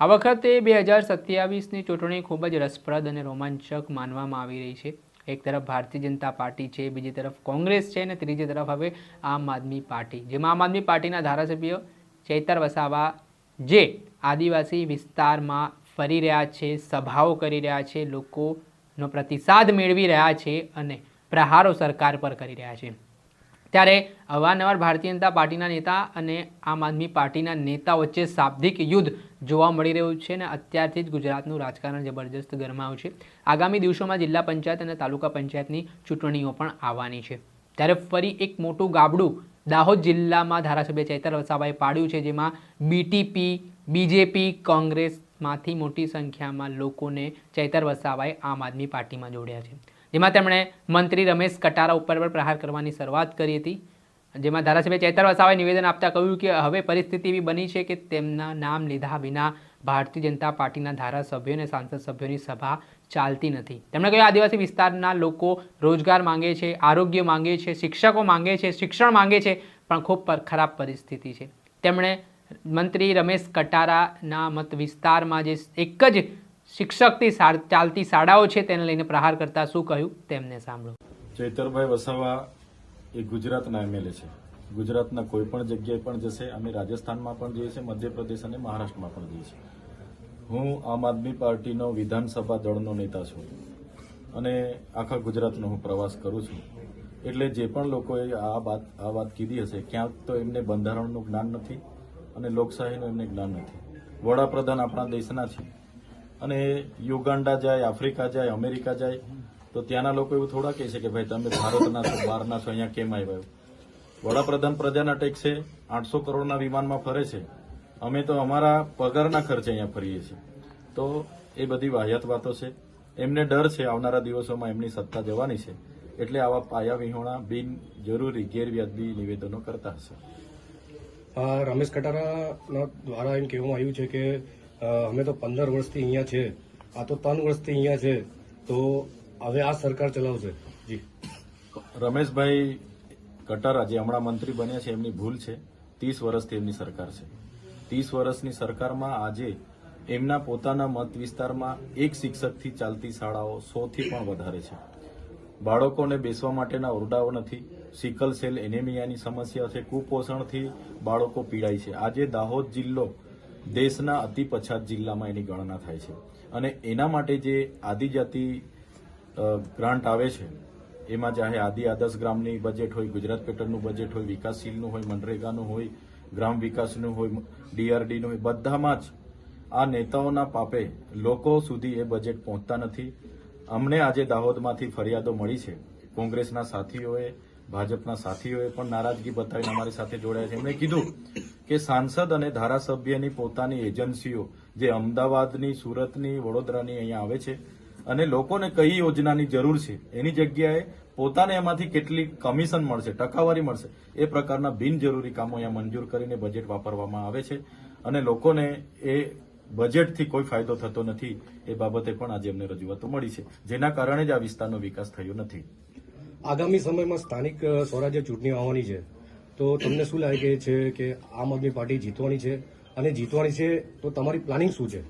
આ વખતે બે હજાર સત્યાવીસની ચૂંટણી ખૂબ જ રસપ્રદ અને રોમાંચક માનવામાં આવી રહી છે. એક તરફ ભારતીય જનતા પાર્ટી છે, બીજી તરફ કોંગ્રેસ છે અને ત્રીજી તરફ હવે આમ આદમી પાર્ટી, જેમાં આમ આદમી પાર્ટીના ધારાસભ્ય ચૈતર વસાવા જે આદિવાસી વિસ્તારમાં ફરી રહ્યા છે, સભાઓ કરી રહ્યા છે, લોકોનો પ્રતિસાદ મેળવી રહ્યા છે અને પ્રહારો સરકાર પર કરી રહ્યા છે. ત્યારે અવારનવાર ભારતીય જનતા પાર્ટીના નેતા અને આમ આદમી પાર્ટીના નેતા વચ્ચે શાબ્દિક યુદ્ધ જોવા મળી રહ્યું છે અને અત્યારથી જ ગુજરાતનું રાજકારણ જબરજસ્ત ગરમાયું છે. આગામી દિવસોમાં જિલ્લા પંચાયત અને તાલુકા પંચાયતની ચૂંટણીઓ પણ આવવાની છે. ત્યારે ફરી એક મોટું ગાબડું દાહોદ જિલ્લામાં ધારાસભ્ય ચૈતર વસાવાએ પાડ્યું છે, જેમાં બીટીપી બીજેપી કોંગ્રેસમાંથી મોટી સંખ્યામાં લોકોને ચૈતર વસાવાએ આમ આદમી પાર્ટીમાં જોડ્યા છે. જેમાં તેમણે મંત્રી રમેશ કટારા ઉપર પણ પ્રહાર કરવાની શરૂઆત કરી હતી. જેમાં ધારાસભ્ય ચેતર વસાવાએ નિવેદન આપતા કહ્યું કે હવે પરિસ્થિતિ એવી બની છે કે તેમના નામ લીધા વિના ભારતીય જનતા પાર્ટીના ધારાસભ્યો અને સાંસદ સભ્યોની સભા ચાલતી નથી. તેમણે કહ્યું, આદિવાસી વિસ્તારના લોકો રોજગાર માંગે છે, આરોગ્ય માંગે છે, શિક્ષકો માંગે છે, શિક્ષણ માંગે છે, પણ ખૂબ ખરાબ પરિસ્થિતિ છે. તેમણે મંત્રી રમેશ કટારાના મત વિસ્તારમાં જે એક જ શિક્ષકથી ચાલતી શાળાઓ છે તેને લઈને પ્રહાર કરતા શું કહ્યું? તેમને સાંભળો. ચૈતરભાઈ વસાવા એ ગુજરાતના એમએલએ છે. ગુજરાતના કોઈ પણ જગ્યાએ પણ જશે, અમે રાજસ્થાનમાં પણ જઈએ છીએ, મધ્યપ્રદેશ અને મહારાષ્ટ્રમાં પણ જઈએ છીએ. હું આમ આદમી પાર્ટીનો વિધાનસભા દળનો નેતા છું અને આખા ગુજરાતનો હું પ્રવાસ કરું છું. એટલે જે પણ લોકોએ આ વાત આ વાત કીધી હશે, ક્યાંક તો એમને બંધારણનું જ્ઞાન નથી અને લોકશાહીનું એમને જ્ઞાન નથી. વડાપ્રધાન આપણા દેશના છે. અને યુગાન્ડા જાય, આફ્રિકા જાય, અમેરિકા જાય, તો ત્યાંના લોકો એવું થોડા કહે છે કે ભાઈ તમે ભારતના છો, બહારના છો, અહીંયા કેમ આવ્યા વડાપ્રધાન પ્રજાના ટેક્સે આઠસો કરોડના વિમાનમાં ફરે છે. અમે તો અમારા પગારના ખર્ચે અહીંયા ફરીએ છીએ. તો એ બધી વાહિયાત વાતો છે. એમને ડર છે આવનારા દિવસોમાં એમની સત્તા જવાની છે. એટલે આવા પાયા વિહોણા બિન જરૂરી ગેરવ્યાજબી નિવેદનો કરતા હશે. રમેશ કટારા દ્વારા એમ કહેવામાં આવ્યું છે કે અમે તો પંદર વર્ષથી અહીંયા છે. આ તો ત્રણ વર્ષથી અહીંયા છે. તો હવે આ સરકાર ચલાવશે. જી. રમેશભાઈ કટારા જે હમણાં મંત્રી બન્યા છે, એમની ભૂલ છે. ત્રીસ વર્ષથી એમની સરકાર છે. ત્રીસ વર્ષની સરકારમાં આજે એમના પોતાના મત વિસ્તારમાં એક શિક્ષકથી ચાલતી શાળાઓ સોથી પણ વધારે છે. બાળકોને બેસવા માટેના ઓરડાઓ નથી. સિકલ સેલ એનેમિયાની સમસ્યા છે. કુપોષણથી બાળકો પીડાય છે. આજે દાહોદ જિલ્લો દેશના અતિ પછાત જિલ્લામાં એની ગણના થાય છે. અને એના માટે જે આદિજાતિ ગ્રાન્ટ આવે છે, એમાં ચાહે આદિ આદર્શ ગ્રામની બજેટ હોય, ગુજરાત પેટર્નનું બજેટ હોય, વિકાસશીલનું હોય, મનરેગાનું હોય, ગ્રામ વિકાસનું હોય ડીઆરડીનું હોય, બધામાં જ આ નેતાઓના પાપે લોકો સુધી એ બજેટ પહોંચતા નથી. અમને આજે દાહોદમાંથી ફરિયાદો મળી છે. કોંગ્રેસના સાથીઓએ, ભાજપના સાથીઓએ પણ નારાજગી બતાવીને અમારી સાથે જોડાયા છે. એમણે કીધું કે સાંસદ અને ધારાસભ્યની પોતાની એજન્સીઓ, જે અમદાવાદની, સુરતની, વડોદરાની અહીંયા આવે છે, અને લોકોને કઈ યોજનાની જરૂર છે, એની જગ્યાએ પોતાને એમાંથી કેટલી કમિશન મળશે, ટકાવારી મળશે, એ પ્રકારના બિનજરૂરી કામો અહીંયા મંજૂર કરીને બજેટ વાપરવામાં આવે છે. અને લોકોને એ બજેટથી કોઈ ફાયદો થતો નથી, એ બાબતે પણ આજે અમને રજૂઆતો મળી છે, જેના કારણે જ આ વિસ્તારનો વિકાસ થયો નથી. આગામી સમયમાં સ્થાનિક સ્વરાજ્ય ચૂંટણી આવવાની છે. તો તમને શું લાગે છે કે આમ આદમી પાર્ટી જીતવાની છે? અને જીતવાની છે તો તમારી પ્લાનિંગ શું છે?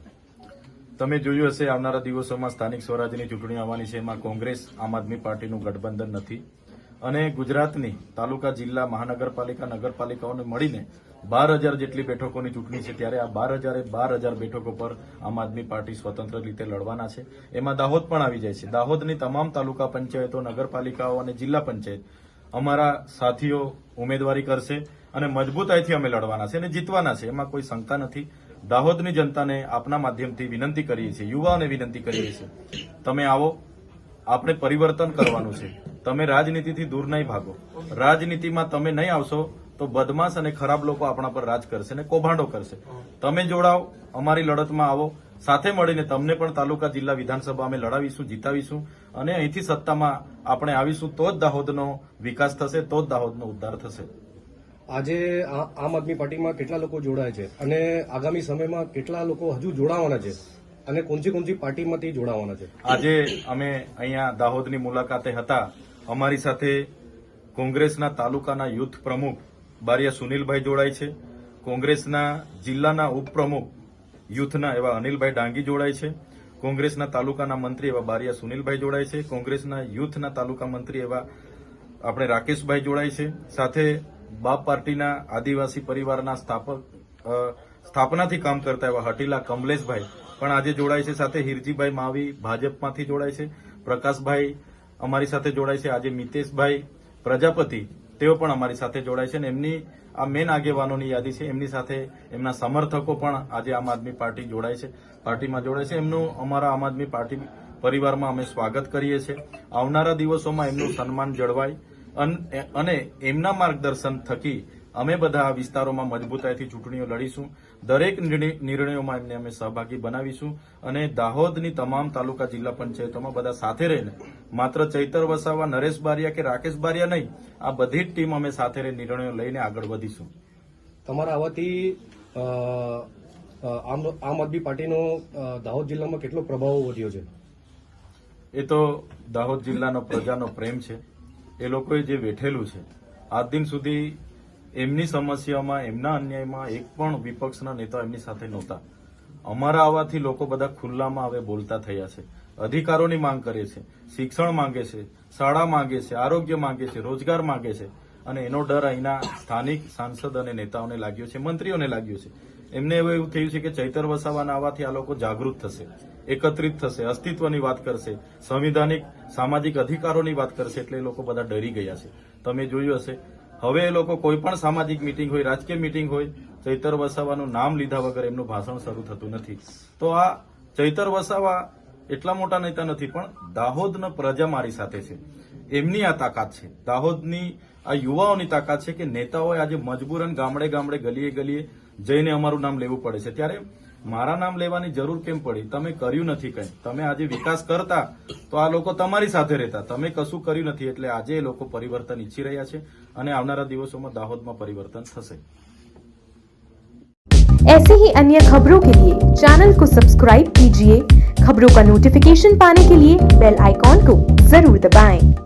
તમે જોયું હશે આવનારા દિવસોમાં સ્થાનિક સ્વરાજ્યની ચૂંટણી આવવાની છે. એમાં કોંગ્રેસ આમ આદમી પાર્ટીનું ગઠબંધન નથી. અને ગુજરાતની તાલુકા, જિલ્લા, મહાનગરપાલિકા, નગરપાલિકાઓને મળીને બાર હજાર જેટલી બેઠકોની ચૂંટણી છે. ત્યારે આ બાર હજારે બાર હજાર બેઠકો પર આમ આદમી પાર્ટી સ્વતંત્ર રીતે લડવાના છે. એમાં દાહોદ પણ આવી જાય છે. દાહોદની તમામ તાલુકા પંચાયતો, નગરપાલિકાઓ અને જિલ્લા પંચાયત અમારા સાથીઓ ઉમેદવારી કરશે અને મજબૂતાઈથી અમે લડવાના છે અને જીતવાના છે એમાં કોઈ શંકા નથી. દાહોદની જનતાને આપના માધ્યમથી વિનંતી કરીએ છીએ, યુવાઓને વિનંતી કરીએ છીએ. તમે આવો. આપણે પરિવર્તન કરવાનું છે. તમે રાજનીતિથી દૂર નહીં ભાગો. રાજનીતિમાં તમે નહીં આવશો તો બદમાશ અને ખરાબ લોકો આપણા પર રાજ કરશે અને કૌભાંડો કરશે. તમે જોડાઓ અમારી લડતમાં આવો. સાથે મળીને તમને પણ તાલુકા જિલ્લા વિધાનસભા અમે લડાવીશું જીતાવીશું અને અહીંથી સત્તામાં આપણે આવીશું તો જ દાહોદનો વિકાસ થશે તો જ દાહોદનો ઉદ્ધાર થશે. આજે આમ આદમી પાર્ટીમાં કેટલા લોકો જોડાય છે અને આગામી સમયમાં કેટલા લોકો હજુ જોડાવાના છે અને કોણસી કોણસી પાર્ટીમાંથી જોડાવાના છે? આજે અમે અહીંયા દાહોદની મુલાકાતે હતા. અમારી સાથે કોંગ્રેસના તાલુકાના યુથ પ્રમુખ બારિયા સુનિલભાઈ જોડાય છે. કોંગ્રેસના જિલ્લાના ઉપપ્રમુખ યુથના એવા અનિલભાઈ ડાંગી જોડાય છે. કોંગ્રેસના તાલુકાના મંત્રી એવા બારિયા સુનિલભાઈ જોડાય છે. કોંગ્રેસના યુથના તાલુકા મંત્રી એવા આપણે રાકેશભાઈ જોડાય છે. સાથે બાપ પાર્ટીના આદિવાસી પરિવારના સ્થાપક સ્થાપનાથી કામ કરતા એવા હટીલા કમલેશભાઈ પણ આજે જોડાય છે. સાથે હિરજીભાઈ માવી ભાજપમાંથી જોડાય છે. પ્રકાશભાઈ અમારી સાથે જોડાય છે. આજે મિતેશભાઈ પ્રજાપતિ તેઓ પણ અમારી સાથે જોડાય છે અને એમની આ મેન આગેવાનોની યાદી છે. એમની સાથે એમના સમર્થકો પણ આજે આમ આદમી પાર્ટી જોડાય છે, પાર્ટીમાં જોડાય છે. એમનું અમારા આમ આદમી પાર્ટી પરિવારમાં અમે સ્વાગત કરીએ છીએ. આવનારા દિવસોમાં એમનું સન્માન જળવાય અન- એમના માર્ગદર્શન થકી અમે બધા આ વિસ્તારોમાં મજબૂતાઈથી ચૂંટણીઓ લડીશું. દરેક નિર્ણય- નિર્ણયોમાં એમને અમે સહભાગી બનાવીશું અને દાહોદની તમામ તાલુકા જિલ્લા પંચાયતોમાં બધા સાથે રહીને માત્ર ચૈતર વસાવા નરેશ બારિયા કે રાકેશ બારિયા નહીં આ બધી જ ટીમ અમે સાથે રહી નિર્ણયો લઈને આગળ વધીશું. તમારા આમ આમ આદમી પાર્ટીનો દાહોદ જિલ્લામાં કેટલો પ્રભાવ વધ્યો છે? એ તો દાહોદ જિલ્લાનો પ્રજાનો પ્રેમ છે. એ લોકોએ જે વેઠેલું છે આજ દિન સુધી એમની સમસ્યામાં, એમના અન્યાયમાં એક પણ વિપક્ષના નેતા એમની સાથે નહોતા. અમારા આવવાથી લોકો બધા ખુલ્લામાં હવે બોલતા થયા છે. અધિકારોની માંગ કરે છે, શિક્ષણ માંગે છે, શાળા માંગે છે, આરોગ્ય માંગે છે, રોજગાર માંગે છે. અને એનો ડર અહીંના સ્થાનિક સાંસદ અને નેતાઓને લાગ્યો છે, મંત્રીઓને લાગ્યો છે. એમને હવે એવું થયું છે કે ચૈતર વસાવાના આવવાથી આ લોકો જાગૃત થશે, એકત્રિત થશે, અસ્તિત્વની વાત કરશે, સંવિધાનિક સામાજિક અધિકારોની વાત કરશે એટલે લોકો બધા ડરી ગયા છે. તમે જોયું હશે હવે એ લોકો કોઈ પણ સામાજિક મિટિંગ હોય, રાજકીય મિટિંગ હોય, ચૈતર વસાવાનું નામ લીધા વગર એમનું ભાષણ શરૂ થતું નથી. તો આ ચૈતર વસાવા એટલા મોટા નેતા નથી, પણ દાહોદના પ્રજા મારી સાથે છે. એમની આ તાકાત છે. દાહોદની આ યુવાઓની તાકાત છે કે નેતાઓએ આજે મજબૂરન ગામડે ગામડે ગલીએ ગલીએ જઈને અમારું નામ લેવું પડે છે. ત્યારે મારા નામ લેવાની જરૂર કેમ પડી તમે કર્યું નથી કંઈ તમે આજે વિકાસ કરતા તો આ લોકો તમારી સાથે રહેતા તમે કશું કર્યું નથી એટલે આજે એ લોકો પરિવર્તન ઈચ્છી રહ્યા છે અને આવનારા દિવસોમાં દાહોદમાં પરિવર્તન થશે ऐसे ही अन्य खबरों के लिए चैनल को सब्सक्राइब कीजिए खबरों का नोटिफिकेशन पाने के लिए बेल आइकॉन को जरूर दबाएं।